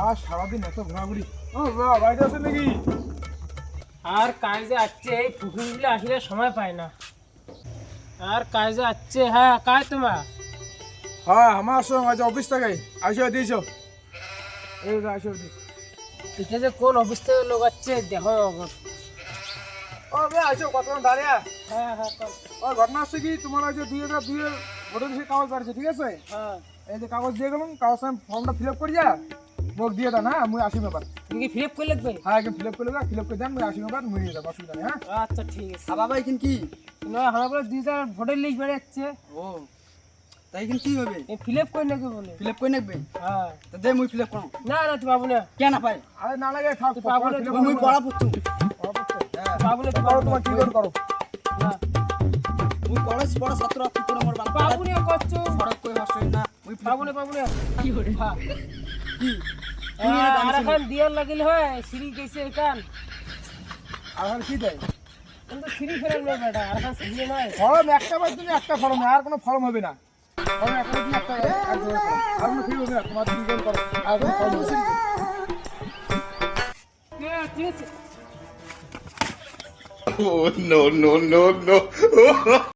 আর সারাদিন এত ঘোরাঘুরি। ও বাবা বাড়িতে আছেন নাকি? আর কাজে আসছে এই পুকুরগুলো আসলে সময় পায় না। আর কাজে আসছে হ্যাঁ কাজ তোমার? হ্যাঁ আমার সঙ্গে আজ অফিস থেকে। আসো দিয়েছ এই আসো এটা যে কোন অবস্থায় লোক আসছে দেখো ও বে আসো কতক্ষণ দাঁড়িয়ে। হ্যাঁ হ্যাঁ ও ঘটনা হচ্ছে কি তোমার আছে দুই হাজার দুইয়ের ভোটের কাগজ পাচ্ছে ঠিক আছে? হ্যাঁ। এই যে কাগজ দিয়ে গেলাম কাগজ আমি ফর্মটা ফিল আপ করি যা। মোক দিয়ে দেন হ্যাঁ মুই আসি ব্যাপার তুমি কি ফিল করে লাগবে? হ্যাঁ একদম ফিল আপ করে দেন ফিল আপ করে দেন মুই আসি ব্যাপার মুই নিয়ে যাব অসুবিধা নেই হ্যাঁ? আচ্ছা ঠিক আছে। বাবা এখানে কি? না বলে দুই হাজার ভোটের লিস্ট বেড়ে যাচ্ছে ও তাই এখানে কি হবে? ফিল আপ করে নাকি বলে। ফিল আপ করে নেবে? হ্যাঁ। তা দে মুই ফিল আপ করো না না তুই পাবো না কেন না পাই আরে না লাগে থাক পাগল হয়ে মুই পড়া পড়ছু হ্যাঁ। পাবো না তুই করো তোমার কি করে করো? না মুই পড়া পড়া ছাত্র করে না মুই ফিল পাবো না পাবো কি করে হ্যাঁ আর এখন দিয়ার লাগিল হয় সিঁড়ি গেছে এখান। আর কি দেয়? কিন্তু সিঁড়ি ফেরার নেই বেটা আর এখন সিঁড়ি নয় ফর্ম একটা বার তুমি একটা ফর্ম আর কোনো ফর্ম হবে না। ফর্ম একটা তুমি একটা এক ধরনের ফর্ম। আর কোনো ফিল হবে না তোমার দুজন করো আর কোনো ফর্ম হবে ঠিক আছে Oh, no, no, no, no.